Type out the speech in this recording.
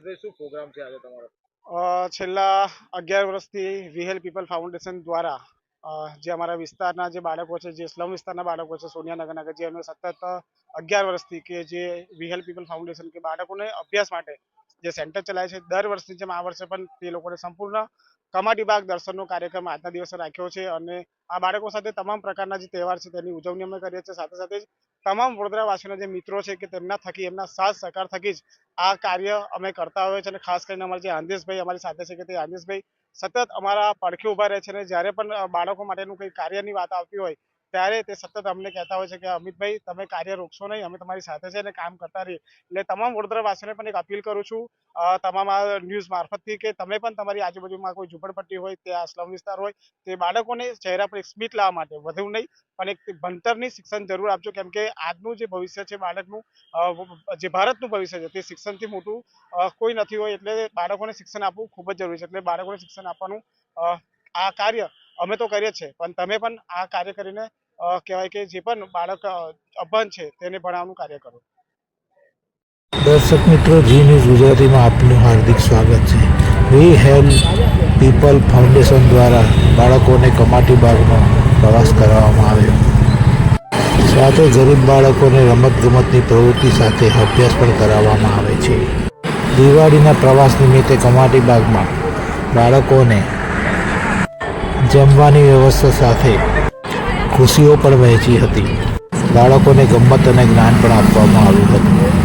અમિતભાઈ છેલ્લા અગિયાર વર્ષથી વિહેલ પીપલ ફાઉન્ડેશન દ્વારા જે અમારા વિસ્તારના જે બાળકો છે, જે સ્લમ વિસ્તારના બાળકો છે, સોનિયાનગરના, જે અમે સતત અગિયાર વર્ષથી કે જે વિહેલ પીપલ ફાઉન્ડેશન કે બાળકોને અભ્યાસ માટે જે સેન્ટર ચલાવે છે, દર વર્ષની જેમ આ વર્ષે પણ તે લોકોને સંપૂર્ણ કમાટી બાગ દર્શનનો કાર્યક્રમ આજના દિવસે રાખ્યો છે અને આ બાળકો સાથે તમામ પ્રકારના જે તહેવાર છે તેની ઉજવણી અમે કરીએ છીએ. સાથે સાથે જ તમામ વડોદરાવાસીઓના જે મિત્રો છે કે તેમના થકી, એમના સાથ સહકાર થકી જ આ કાર્ય અમે કરતા હોઈએ છીએ અને ખાસ કરીને અમારા જે આંદેશભાઈ અમારી સાથે છે કે તે આંદેશભાઈ સતત અમારા પડખે ઊભા રહે છે અને જ્યારે પણ બાળકો માટેનું કંઈ કાર્યની વાત આવતી હોય ત્યારે તે સતત અમને કહેતા હોય છે કે, અમિતભાઈ, તમે કાર્ય રોકશો નહીં, અમે તમારી સાથે છે અને કામ કરતા રહીએ. એટલે તમામ વડોદરાવાસીઓને પણ એક અપીલ કરું છું તમામ આ ન્યૂઝ મારફતથી કે તમે પણ તમારી આજુબાજુમાં કોઈ ઝૂંપડપટ્ટી હોય તે આ સ્લમ વિસ્તાર હોય, તે બાળકોને ચહેરા પર એક સ્મિત લાવવા માટે, વધુ નહીં, પણ એક ભણતરની શિક્ષણ જરૂર આપજો. કેમ કે આજનું જે ભવિષ્ય છે બાળકનું જે ભારતનું ભવિષ્ય છે, તે શિક્ષણથી મોટું કોઈ નથી હોય, એટલે બાળકોને શિક્ષણ આપવું ખૂબ જ જરૂરી છે. એટલે બાળકોને શિક્ષણ આપવાનું આ કાર્ય અમે તો કરીએ જ છે. પણ તમે પણ આ કાર્ય કરીને કહેવાય કે જે પણ બાળક અભન છે તેને ભણાવવાનું કાર્ય કરો. દર્શક મિત્રો, જી ન્યૂઝ ગુજરાતીમાં આપનું હાર્દિક સ્વાગત છે. વી હેલ્પ પીપલ ફાઉન્ડેશન દ્વારા બાળકોને કમાટી બાગનો પ્રવાસ કરાવવામાં આવ્યો. સાથે ગરીબ બાળકોને રમતગમતની પ્રવૃત્તિ સાથે અભ્યાસ પણ કરાવવામાં આવે છે. દિવાળીના પ્રવાસ નિમિત્તે કમાટી બાગમાં બાળકોને જમવાની વ્યવસ્થા સાથે ખુશીઓ પણ વહેંચી હતી. બાળકોને ગમત અને જ્ઞાન પણ આપવામાં આવ્યું હતું.